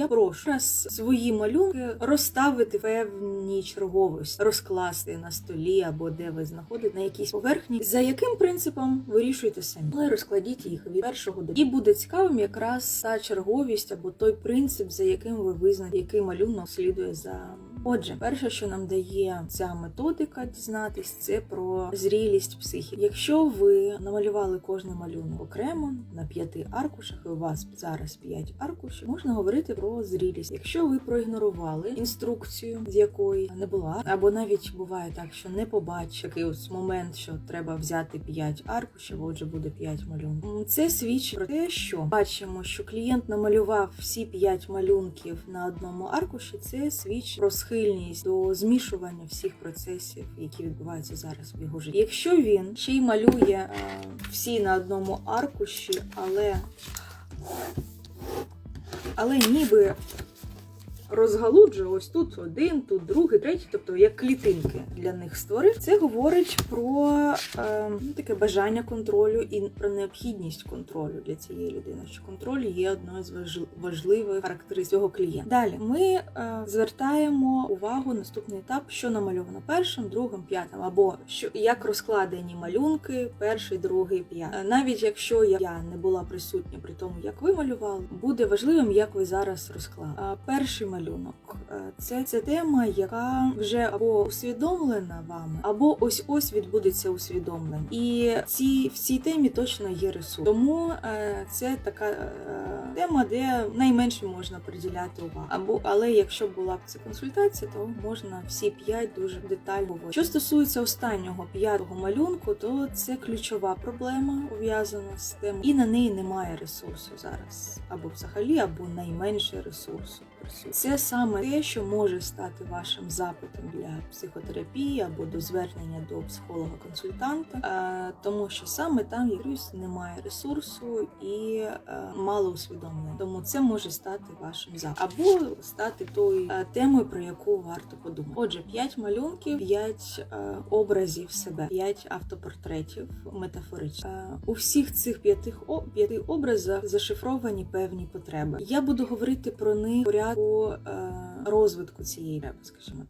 Я прошу раз свої малюнки розставити певні черговості, розкласти на столі або де ви знаходите на якійсь поверхні. За яким принципом вирішуєте самі, але розкладіть їх від першого до і буде цікавим якраз та черговість або той принцип, за яким ви визнаєте, який малюнок слідує за. Отже, перше, що нам дає ця методика дізнатись, це про зрілість психіки. Якщо ви намалювали кожний малюнок окремо на п'яти аркушах, і у вас зараз п'ять аркушів, можна говорити про зрілість. Якщо ви проігнорували інструкцію, з якої не була, або навіть буває так, що не побачив такий ось момент, що треба взяти п'ять аркушів, отже, буде п'ять малюнків. Це свідчить про те, що бачимо, що клієнт намалював всі п'ять малюнків на одному аркуші. Це свідчить про схильність до змішування всіх процесів, які відбуваються зараз в його житті. Якщо він ще й малює е, всі на одному аркуші, але але ніби розгалуджує ось тут один, тут другий, третій, тобто як клітинки для них створив. Це говорить про е, ну, таке бажання контролю і про необхідність контролю для цієї людини. Що контроль є одною з важ- важливих характеристик цього клієнта. Далі ми е, звертаємо увагу наступний етап, що намальовано першим, другим, п'ятим, або що як розкладені малюнки, перший, другий, п'ятий. Е, Навіть якщо я- не була присутня при тому, як ви малювали, буде важливим, як ви зараз розклали. А перший малюнок е, це, це тема, яка вже або усвідомлена вами, або ось ось відбудеться усвідомлення. І ці в цій темі точно є ресурс. Тому е, це така е, тема, де найменше можна приділяти увагу. Або але якщо була б це консультація, то можна всі п'ять дуже детально говорити. Що стосується останнього п'ятого малюнку, то це ключова проблема пов'язана з тим, і на неї немає ресурсу зараз, або взагалі, або найменше ресурсу. Це саме те, що може стати вашим запитом для психотерапії або до звернення до психолога-консультанта, е, тому що саме там якось немає ресурсу і е, мало усвідомлення. Тому це може стати вашим запитом або стати тою е, темою, про яку варто подумати. Отже, п'ять малюнків, п'ять образів себе, п'ять автопортретів метафорично. У всіх цих п'яти образах зашифровані певні потреби. Я буду говорити про них в порядку е, розвитку цієї потреби, скажімо так.